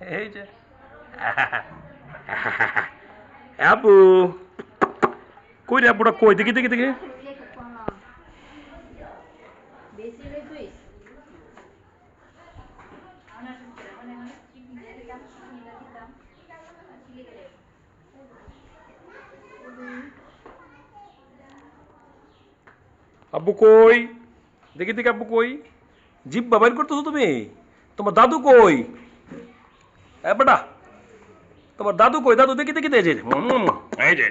এই যে। আপু কই রে আপুটা কই? দেখি দেখি দেখি। আব্বু কই? দেখি দেখি আব্বু কই? জিপ বাবাইর করতেছো তুমি? তোমার দাদু কই? এ বেটা তোমার দাদু কই? দাদু দেখি দেখি এই যে এই যে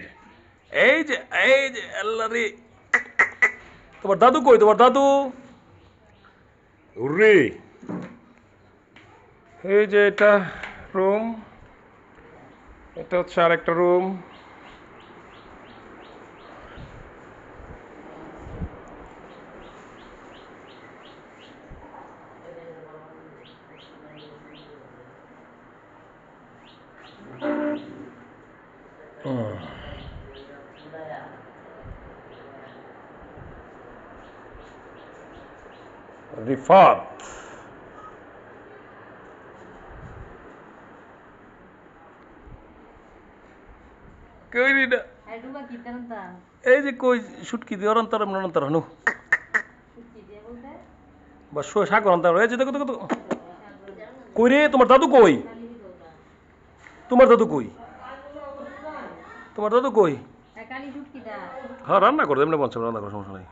এই যে এই যে আল্লাহ রে। তোমার দাদু কই? তোমার দাদু? রে এই যে এটা রুম এটা হচ্ছে আর একটা রুম রিফাত কই রে না এডুবা কি তানতা এই যে কই শুটকি দিয়ে অরন্তর অনন্তর হনু। বা শো শাক অনন্তর এই যে দেখো দেখো। কই রে তোমার দাদু কই? তোমার দাদু কই? তোমার দাদু কই? হ্যাঁ রান্না করে এমনি বলছে রান্না করার সমস্যা নাই।